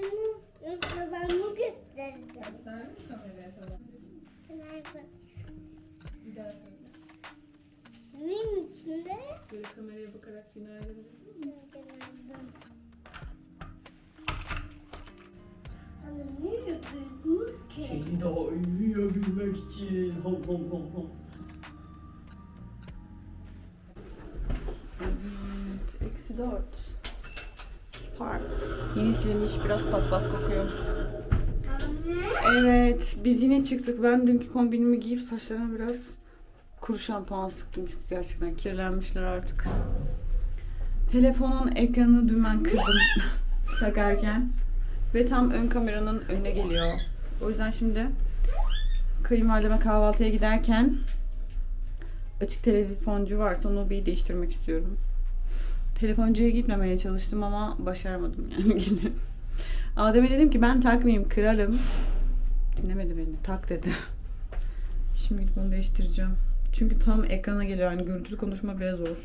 Şunu yoksa ben mi göstereceğim? Gösterdin mi kameraya tamam. Nerede? Bir daha söyle. Neyin içinde? Böyle kameraya bakarak günaydın dedin mi? Ama niye yapıyorsun ki? Seni daha iyi yiyebilmek için. Hom hom hom hom. Evet, eksi dört. Park. Yeni silinmiş biraz paspas kokuyor. Evet, biz yine çıktık. Ben dünkü kombinimi giyip saçlarıma biraz kuru şampuan sıktım çünkü gerçekten kirlenmişler artık. Telefonun ekranını dümen kırdım takarken ve tam ön kameranın önüne geliyor. O yüzden şimdi kayınvalideme kahvaltıya giderken açık telefoncu varsa onu bir değiştirmek istiyorum. Telefoncuya gitmemeye çalıştım ama başaramadım yani yine. Adem'e dedim ki ben takmayayım kırarım. Dinlemedi beni. Tak dedi. Şimdi gidip onu değiştireceğim. Çünkü tam ekrana geliyor yani görüntülü konuşma biraz zor.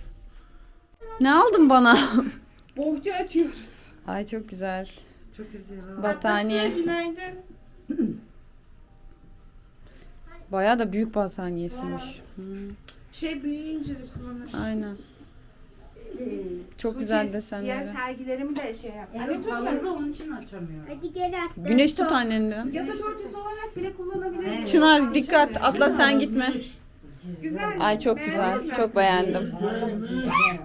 Ne aldın bana? Bohça açıyoruz. Ay çok güzel. Çok güzel. Battaniye. Günaydın. Bayağı da büyük battaniyesiymiş. Hmm, Şey büyüyünce de kullanır. aynen. Çok Bu güzel şey, desenleri. Diğer sergilerimi de şey yap. Evet, Anne kalın tutma. onun için açamıyorum. Hadi gel atla. Güneş tut annenden. Yatak örtüsü olarak bile kullanabilirim. Evet. Çınar dikkat atla sen gitme. Güzel. Ay çok Beğendin güzel. mi? Çok beğendim. Ben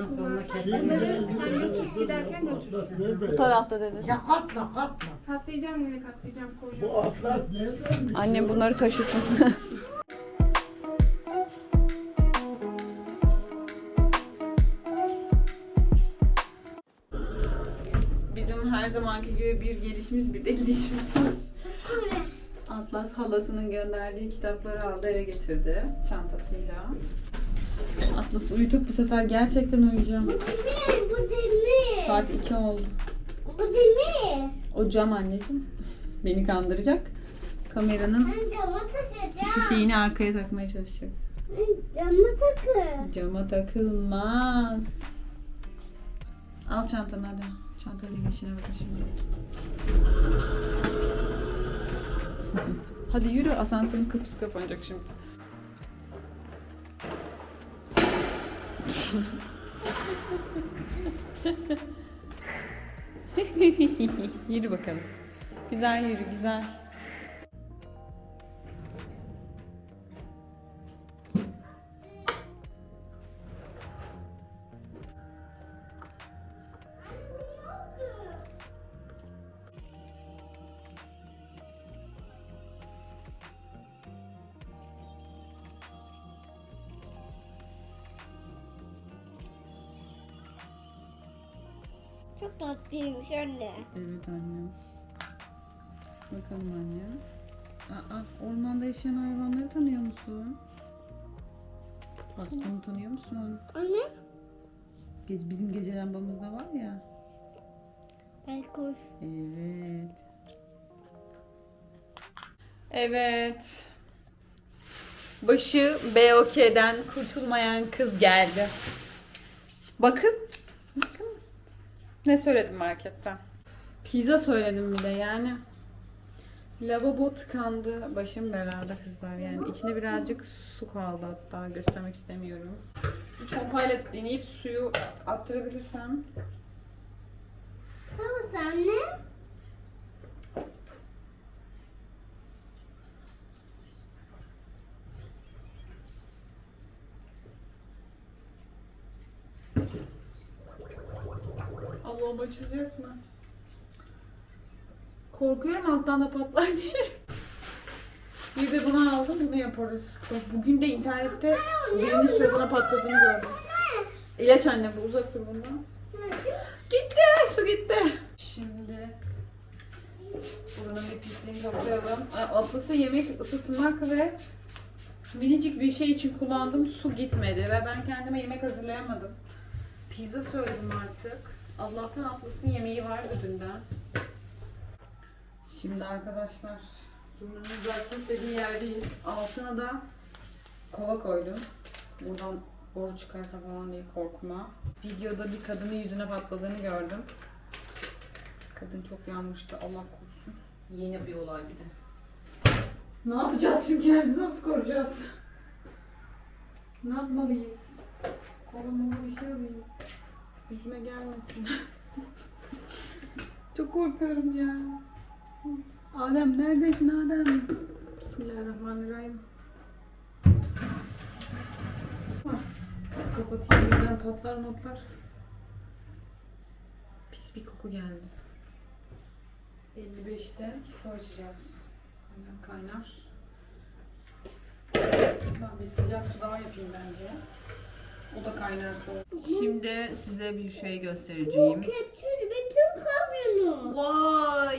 o giderken götür. Bu tarafta dedi. Ya katla katla. Katlayacağım yine katlayacağım koyacağım. Bu atlas nereden? Annem bunları taşısın. her zamanki gibi bir gelişimiz bir de gidişimiz var. Atlas halasının gönderdiği kitapları aldı eve getirdi çantasıyla. Atlas uyutup bu sefer gerçekten uyuyacağım. Bu demir, bu demir. Saat 2 oldu. Bu demir. O cam anneciğim. Beni kandıracak. Kameranın Ben cama takacağım. şeyini arkaya takmaya çalışacak. Ben cama takın. Cama takılmaz. Al çantanı hadi. Çantayla geçine bakın şimdi. hadi yürü asansörün kapısı kapanacak şimdi. yürü bakalım. Güzel yürü güzel. Çok tatlıymış anne. Evet annem. Bakalım anne. Aa, ormanda yaşayan hayvanları tanıyor musun? Bak bunu tanıyor musun? Anne. Biz, bizim gece lambamızda var ya. Baykuş. Evet. Evet. Başı BOK'den kurtulmayan kız geldi. Bakın. Ne söyledim marketten? Pizza söyledim bir de yani. Lavabo tıkandı. Başım belada kızlar. Yani içine birazcık su kaldı hatta. Göstermek istemiyorum. Bir pompayla deneyip suyu attırabilirsem. Babası anne. Allah'ım açacak mı? Korkuyorum alttan da patlar diye. Bir de bunu aldım, bunu yaparız. Bugün de internette birinin suratına patladığını gördüm. İlaç anne bu, uzak dur bundan. Gitti, su gitti. Şimdi buranın bir pisliğini toplayalım. Ay, Atlas'ı yemek ısıtmak ve minicik bir şey için kullandığım su gitmedi ve ben kendime yemek hazırlayamadım. Pizza söyledim artık. Allah'tan Atlas'ın yemeği var ödünden. Şimdi arkadaşlar Zurna'nın zaten dediği yerdeyiz. Altına da kova koydum. Buradan boru çıkarsa falan diye korkma. Videoda bir kadının yüzüne patladığını gördüm. Kadın çok yanmıştı. Allah korusun. Yeni bir olay bir de. Ne yapacağız şimdi kendimizi nasıl koruyacağız? Ne yapmalıyız? Koluma bir şey alayım. Yüzüme gelmesin. çok korkuyorum ya. Adem neredesin Adem? Bismillahirrahmanirrahim. Kapatayım birden patlar matlar. Pis bir koku geldi. 55'te su açacağız. Hemen kaynar. Ben bir sıcak su daha yapayım bence. O da kaynar su. Şimdi size bir şey göstereceğim. Kepçeli bütün kamyonu. Vay!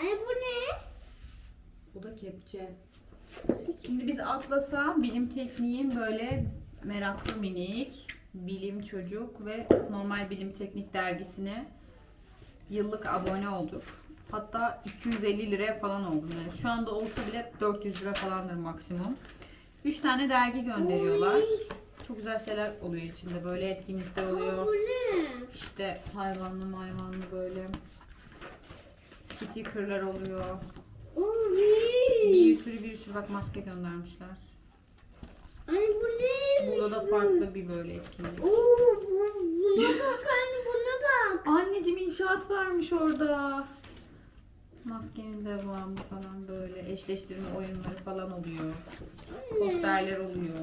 Anne bu ne? Bu da kepçe. Şimdi biz Atlas'a bilim tekniğin böyle meraklı minik bilim çocuk ve normal bilim teknik dergisine yıllık abone olduk. Hatta 250 liraya falan oldum yani. Şu anda olsa bile 400 lira falandır maksimum. 3 tane dergi gönderiyorlar. Çok güzel şeyler oluyor içinde. Böyle etkinlikler Bu oluyor. ne? İşte hayvanlı hayvanlı böyle stickerlar oluyor. O ne? Bir sürü bir sürü bak maske göndermişler. Anne bu ne? Burada da farklı bir böyle etkinlik. Oo, bu, buna bak anne buna bak. Anneciğim inşaat varmış orada. Maskenin devamı falan böyle eşleştirme oyunları falan oluyor. Posterler oluyor.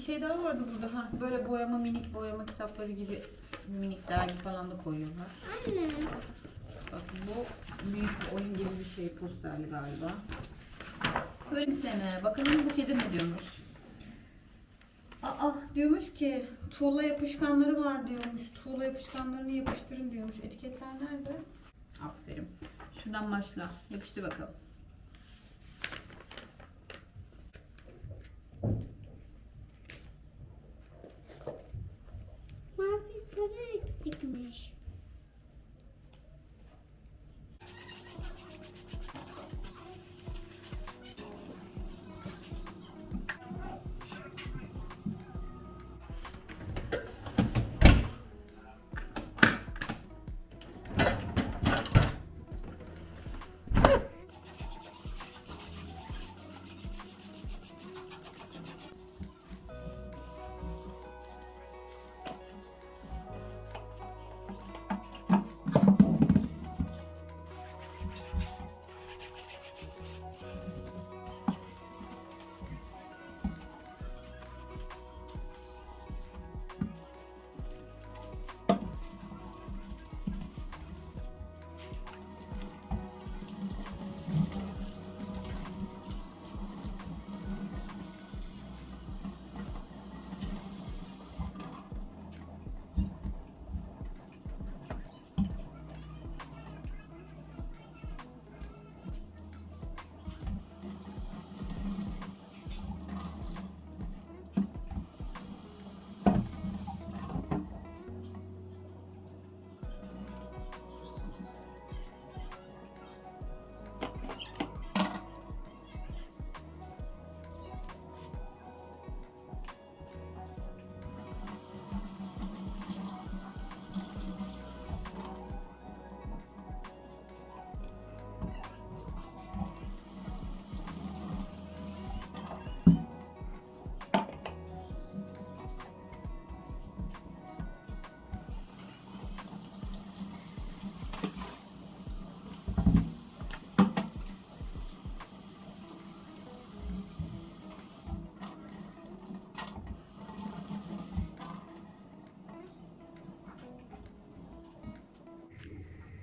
Bir şey daha vardı burada. Ha, böyle boyama minik boyama kitapları gibi minik dergi falan da koyuyorlar. Anne. Bak bu büyük bir oyun gibi bir şey posterli galiba. Böyle bir sene. Bakalım bu kedi ne diyormuş. Aa diyormuş ki tuğla yapışkanları var diyormuş. Tuğla yapışkanlarını yapıştırın diyormuş. Etiketler nerede? Aferin. Şuradan başla. Yapıştır bakalım.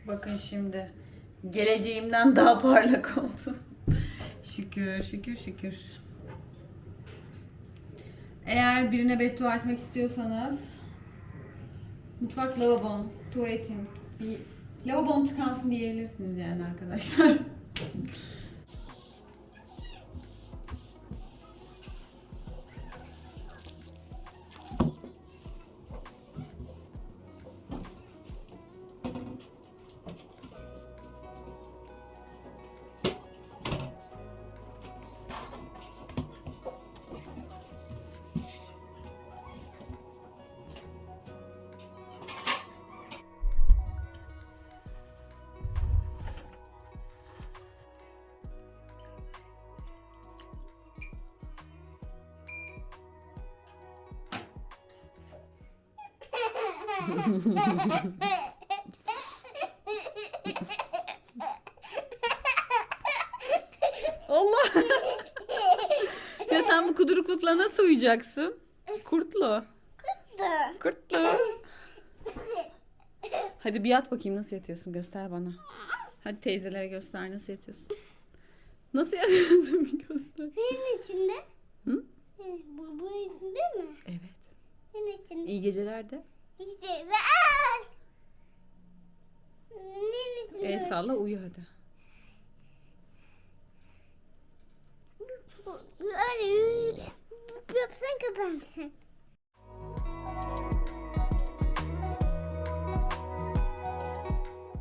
Bakın şimdi geleceğimden daha parlak oldu. şükür, şükür, şükür. Eğer birine beddua etmek istiyorsanız mutfak lavabon, tuvaletin bir lavabon tıkansın diyebilirsiniz yani arkadaşlar. Allah. ya sen bu kuduruklukla nasıl uyuyacaksın? Kurtlu. Kurtlu. Hadi bir yat bakayım nasıl yatıyorsun göster bana. Hadi teyzelere göster nasıl yatıyorsun. Nasıl yatıyorsun bir göster. Senin içinde? Hı? Bu, bu içinde mi? Evet. Senin içinde. İyi geceler de. İşte al. El salla uyu hadi. Yapsan kapansın.